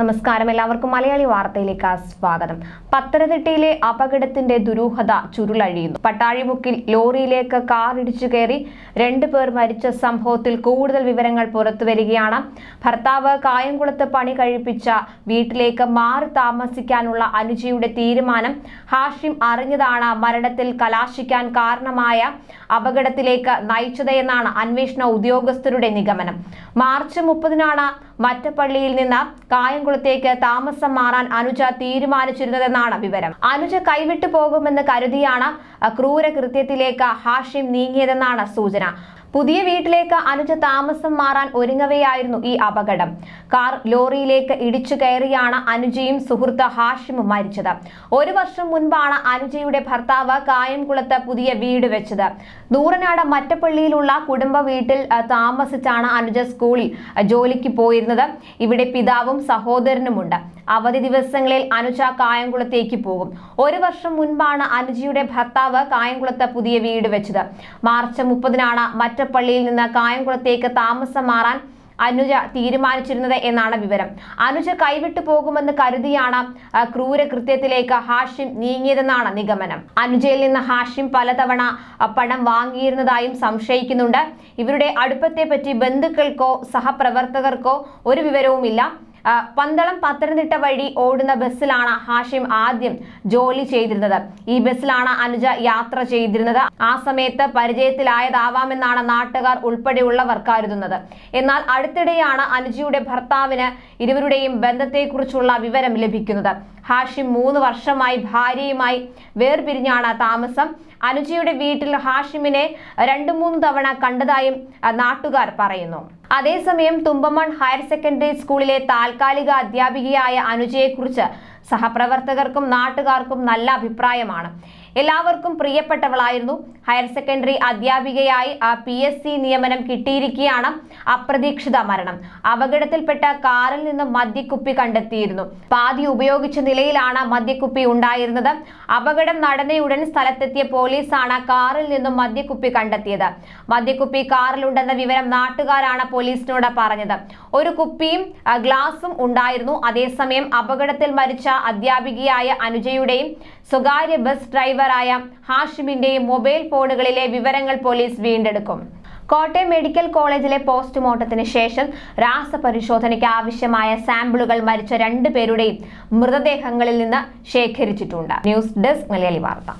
നമസ്കാരം. എല്ലാവർക്കും മലയാളി വാർത്തയിലേക്ക് സ്വാഗതം. പത്തനംതിട്ടയിലെ അപകടത്തിന്റെ ദുരൂഹത ചുരുളഴിയുന്നു. പട്ടാഴിമുക്കിൽ ലോറിയിലേക്ക് കാർ ഇടിച്ചു കയറി രണ്ടുപേർ മരിച്ച സംഭവത്തിൽ കൂടുതൽ വിവരങ്ങൾ പുറത്തുവരികയാണ് ഭർത്താവ് കായംകുളത്ത് പണി കഴിപ്പിച്ച വീട്ടിലേക്ക് മാറി താമസിക്കാനുള്ള അനുജിയുടെ തീരുമാനം ഹാഷിം അറിഞ്ഞതാണ് മരണത്തിൽ കലാശിക്കാൻ കാരണമായ അപകടത്തിലേക്ക് നയിച്ചതെന്നാണ് അന്വേഷണ ഉദ്യോഗസ്ഥരുടെ നിഗമനം. മാർച്ച് മുപ്പതിനാണ് മറ്റപ്പള്ളിയിൽ നിന്ന് കായംകുളത്തേക്ക് താമസം മാറാൻ അനുജ തീരുമാനിച്ചിരുന്നതെന്നാണ് വിവരം. അനുജ കൈവിട്ടു പോകുമെന്ന് കരുതിയാണ് ക്രൂരകൃത്യത്തിലേക്ക് ഹാഷിം നീങ്ങിയതെന്നാണ് സൂചന. പുതിയ വീട്ടിലേക്ക് അനുജ താമസം മാറാൻ ഒരുങ്ങവെയായിരുന്നു ഈ അപകടം. കാർ ലോറിയിലേക്ക് ഇടിച്ചു കയറിയാണ് അനുജയും സുഹൃത്ത് ഹാഷിമും മരിച്ചത്. ഒരു വർഷം മുൻപാണ് അനുജയുടെ ഭർത്താവ് കായംകുളത്ത് പുതിയ വീട് വെച്ചത്. നൂറനാട് മറ്റപ്പള്ളിയിലുള്ള കുടുംബ വീട്ടിൽ താമസിച്ചാണ് അനുജ സ്കൂളിൽ ജോലിക്ക് പോയിരുന്നത്. ഇവിടെ പിതാവും സഹോദരനുമുണ്ട്. അവധി ദിവസങ്ങളിൽ അനുജ കായംകുളത്തേക്ക് പോകും. ഒരു വർഷം മുൻപാണ് അനുജയുടെ ഭർത്താവ് കായംകുളത്ത് പുതിയ വീട് വെച്ചത്. മാർച്ച് മുപ്പതിനാണ് മറ്റപ്പള്ളിയിൽ നിന്ന് കായംകുളത്തേക്ക് താമസം മാറാൻ അനുജ തീരുമാനിച്ചിരുന്നത് എന്നാണ് വിവരം. അനുജ കൈവിട്ടു പോകുമെന്ന് കരുതിയാണ് ക്രൂര ക്രൂരകൃത്യത്തിലേക്ക് ഹാഷിം നീങ്ങിയതെന്നാണ് നിഗമനം. അനുജയിൽ നിന്ന് ഹാഷിം പലതവണ പണം വാങ്ങിയിരുന്നതായും സംശയിക്കുന്നുണ്ട്. ഇവരുടെ അടുപ്പത്തെപ്പറ്റി ബന്ധുക്കൾക്കോ സഹപ്രവർത്തകർക്കോ ഒരു വിവരവുമില്ല. പന്തളം പത്തനംതിട്ട വഴി ഓടുന്ന ബസ്സിലാണ് ഹാഷിം ആദ്യം ജോലി ചെയ്തിരുന്നത്. ഈ ബസ്സിലാണ് അനുജ യാത്ര ചെയ്തിരുന്നത്. ആ സമയത്ത് പരിചയത്തിലായതാവാമെന്നാണ് നാട്ടുകാർ ഉൾപ്പെടെയുള്ളവർ കരുതുന്നത്. എന്നാൽ അടുത്തിടെയാണ് അനുജയുടെ ഭർത്താവിന് ഇരുവരുടെയും ബന്ധത്തെക്കുറിച്ചുള്ള വിവരം ലഭിക്കുന്നത്. ഹാഷിം മൂന്ന് വർഷമായി ഭാര്യയുമായി വേർപിരിഞ്ഞാണ് താമസം. അനുജയുടെ വീട്ടിൽ ഹാഷിമിനെ രണ്ടു മൂന്ന് തവണ കണ്ടതായും നാട്ടുകാർ പറയുന്നു. അതേസമയം തുമ്പമൺ ഹയർ സെക്കൻഡറി സ്കൂളിലെ താൽക്കാലിക അധ്യാപികയായ അനുജയെക്കുറിച്ച് സഹപ്രവർത്തകർക്കും നാട്ടുകാർക്കും നല്ല അഭിപ്രായമാണ്. എല്ലാവർക്കും പ്രിയപ്പെട്ടവളായിരുന്നു. ഹയർ സെക്കൻഡറി അധ്യാപികയായി ആ പി എസ് സി നിയമനം കിട്ടിയിരിക്കുകയാണ് അപ്രതീക്ഷിത മരണം. അപകടത്തിൽപ്പെട്ട കാറിൽ നിന്ന് മദ്യക്കുപ്പി കണ്ടെത്തിയിരുന്നു. പാതി ഉപയോഗിച്ച നിലയിലാണ് മദ്യക്കുപ്പി ഉണ്ടായിരുന്നത്. അപകടം നടന്നയുടൻ സ്ഥലത്തെത്തിയ പോലീസാണ് കാറിൽ നിന്നും മദ്യക്കുപ്പി കണ്ടെത്തിയത്. മദ്യക്കുപ്പി കാറിലുണ്ടെന്ന വിവരം നാട്ടുകാരാണ് പോലീസിനോട് പറഞ്ഞത്. ഒരു കുപ്പിയും ഗ്ലാസും ഉണ്ടായിരുന്നു. അതേസമയം അപകടത്തിൽ മരിച്ച അധ്യാപികയായ അനുജയുടെയും സ്വകാര്യ ബസ് ഡ്രൈവറായ ഹാഷിമിന്റെ മൊബൈൽ ഫോണുകളിലെ വിവരങ്ങൾ പോലീസ് വീണ്ടെടുക്കും. കോട്ടയം മെഡിക്കൽ കോളേജിലെ പോസ്റ്റ്മോർട്ടത്തിന് ശേഷം രാസപരിശോധനയ്ക്ക് ആവശ്യമായ സാമ്പിളുകൾ മരിച്ച രണ്ടുപേരുടെയും മൃതദേഹങ്ങളിൽ നിന്ന് ശേഖരിച്ചിട്ടുണ്ട്. ന്യൂസ് ഡെസ്ക് മലയാളി വാർത്ത.